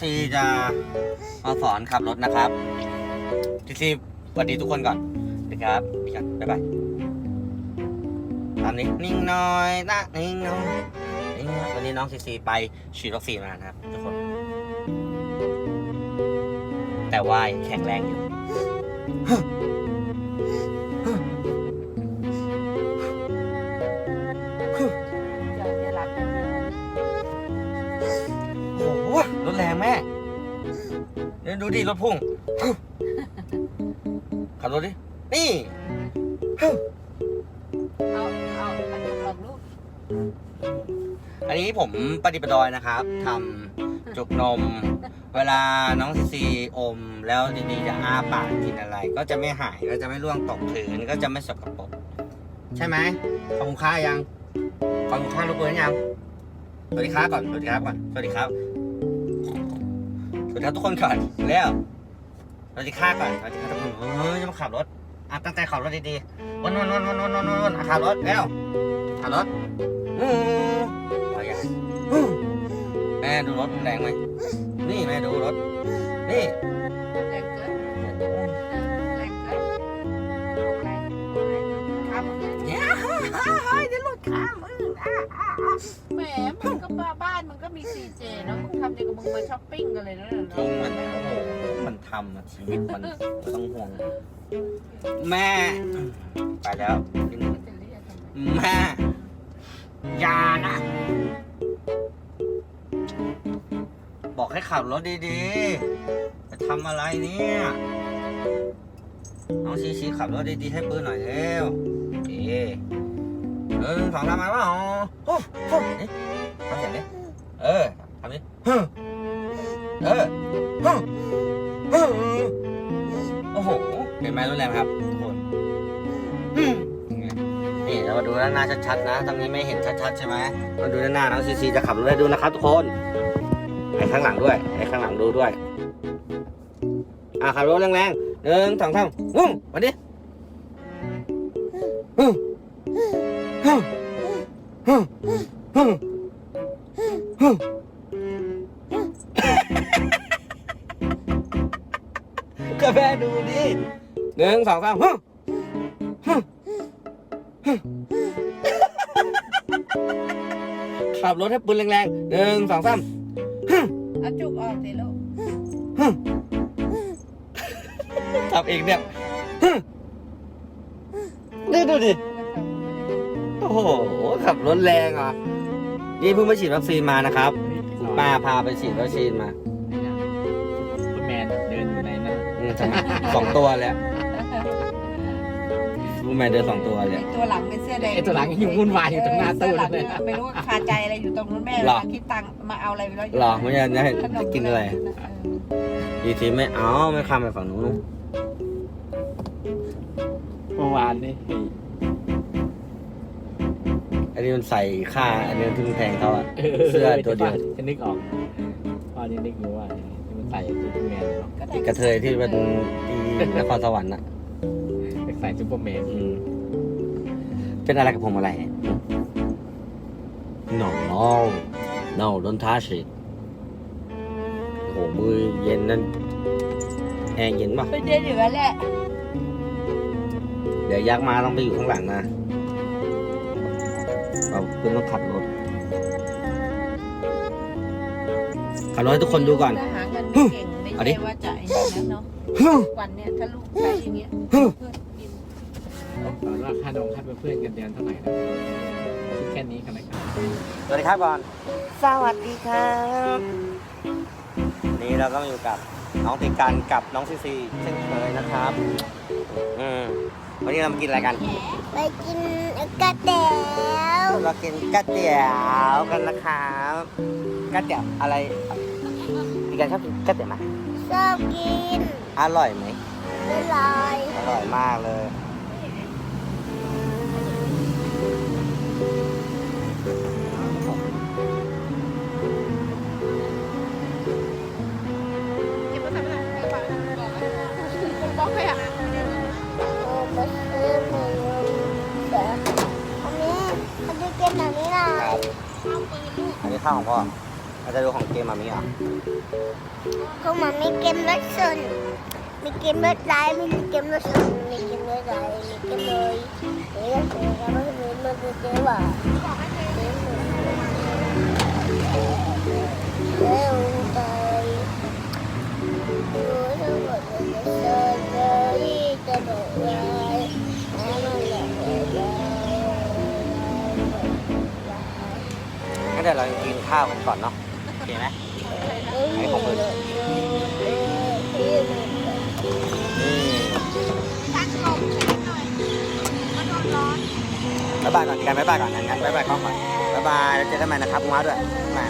ซีจะมาสอนขับรถนะครับทีซีสวัสดีทุกคนก่อนสวัสดีครับสวัสดีครับบ๊ายบายตามนี้นิ่งหน้อยนะนิ่งน้อยนิ่งน้อยวันนี้น้องซีซีไปฉีดวัคซีนมานะครับทุกคน แต่ว่ายแข็งแรงอยู่ ดี๋ยวดูดิรถพุ่ง ขับรถดิ นี่ เอาเอาอันนี้ลองลูกอันนี้ผมปฏิปดอยนะครับทำจุกนม เวลาน้องซีซีอม แล้วดีๆจะอ้าปากกินอะไร ก็จะไม่หายก็จะไม่ร่วงตกพื้นก็จะไม่สกปรกใช่ไหมขอบคุณค่ายังขอบคุณค่าลูกเบิร์นยังสวัสดีครับก่อนสวัสดีครับก่อนสวัสดีครับส วัสดีครับทุกคนก่อนแล้วสวัสดีค่ะก่อนสวัสดีครับทุกคนเฮ้ยจะมาขับรถอะตั้งใจขับรถดีๆวนวนวนวนวนวนวนอะขับรถแล้วขับรถอู้พอยังอู้แม่ดูรถมันแรงไหมนี่แม่ดูรถ นี่แรงเกินแรงเกินแรงข้ามมือเนี่ย เฮ้ยเดี๋ยวรถข้ามมืออะอะอะแหมมึงก็บ้าบ้านมึงก็มีซีเจเนาะมึงทำดีกับมึงมาช้อปปิ้งกันเลยนะจริงมันโอ้โหมันทำอะชีวิตมันไม่ต้องห่วง แม่ ไปแล้ว จะเรียกทำไมแม่อย่านะ บอกให้ขับรถดีๆ จะทำอะไรเนี่ย น้องชีชีขับรถดีๆ ให้ปืนหน่อยเร็วโอเค หนึ่งสองสามมาเปล่าโอ้โหนี่ทำเสียงดิเออทำดิฮึ่มเออฮึฮึโอ้โหเห็นไหมรุนแรงครับทุกคนนี่เรามาดูด้านหน้าชัดๆนะตรงนี้ไม่เห็นชัดๆใช่ไหมมาดูด้านหน้าน้องซีซีจะขับรถได้ดูนะครับทุกคนไอ้ข้างหลังด้วยไอ้ข้างหลังดูด้วยอะขับรถแรงๆหนึ่งสองสามวุ้งมาดิ ก็แม่ดูดิหนึ่งสองสามฮึ่มฮึ่มฮึ่มขับรถให้ปืนแรงๆหนึ่งสองสามเอาจุกออกสิลูกทำเองเนี่ยนี่ดูดิ โอ้โห ขับรถแรงอะ นี่เพิ่งไปฉีดวัคซีนมานะครับคุณป้าพาไปฉีดวัคซีนมาคุณแมนเดินอยู่ในนั้นอืมทำไมสองตัวแล้วรู้ไหมเดินสองตัวเลยไอ้ตัวหลังเป็นเสื้อแดงไอ้ตัวหลังยังวุ่นวายอยู่ตรงหน้าตู้เสื้อหลังเลยไม่รู้ว่าคาใจอะไรอยู่ตรงนู้นแม่หรอ มาคิดตังค์มาเอาอะไรไปแล้วหรอไม่ใช่จะให้ขนมจะกินอะไรดีทีไม่เอาไม่ข้ามไปฝั่งนู้น เมื่อวานนี่อั นนี้มันใส่ค่า อันนี้ทึ่งแพงเขาอะเสื้อตัวเดียวจะนึกออกพ่อจะนึกรู้ว่าที่มันใส่ซูเปอร์แมนเนาะก็ได้กระเทยที่เป็นที่นครสวรรค์อะใส่ซูเปอร์แมนอืมเป็นอะไรกับผมอะไร no no no don't touch it โอ้โหมือเย็นนั่นแอร์เย็นป่ะไม่ได้เหลือแหละ เดี๋ยวยักษ์มาต้องไปอยู่ข้างหลังนะ เราเป็นต้องขับรถ ขับรถให้ทุกคนดูก่อนถ้าหาเงินไม่เก่งไม่เอาดิใช่ว่าจะไอ้นี่นั้นเนาะวันเนี่ยถ้าลูกใช้อย่างเงี้ยเพื่อนกินตอนว่าค่าดองค่าเป็นเพื่อนกันเดือนเท่าไหร่นะคิดแค่นี้กันนะครับสวัสดีครับก่อนสวัสดีครับวันนี้เราก็มาอยู่กับ น้องติกันกับน้องซีซีเช่นเคยนะครับอืมวันนี้เรามากินอะไรกัน ไปกินก๋วยเตี๋ยวเรากินก๋วยเตี๋ยวกันนะครับก๋วยเตี๋ยวอะไรติกันชอบกินก๋วยเตี๋ยวไหมชอบกิน อร่อยไหมอร่อย อร่อยมากเลย นี่ข้าวของพ่ออเราจะดูของเกมมามีเหรอเขามามีเกมรถชนมีเกมรถไล่มีเกมรถชนมีเกมรถไล่มีเกมเลยเดี๋ยวจะทำให้มันมันจะเจอว่าบอกให้เร็วใจดูทั้งหมดเลยจะเจอที่จะบอกม ดี๋ยวเรากินข้าวกันก่อนเนาะโอเคไหมให้ของมันนี่ตั้งลยบ๊ายบายก่อนกันบ๊ายบายก่อนงั้นบ๊ายบายกล้องก่อนบ๊ายบายแล้วเจอกันใหม่นะครับม้าด้วยมา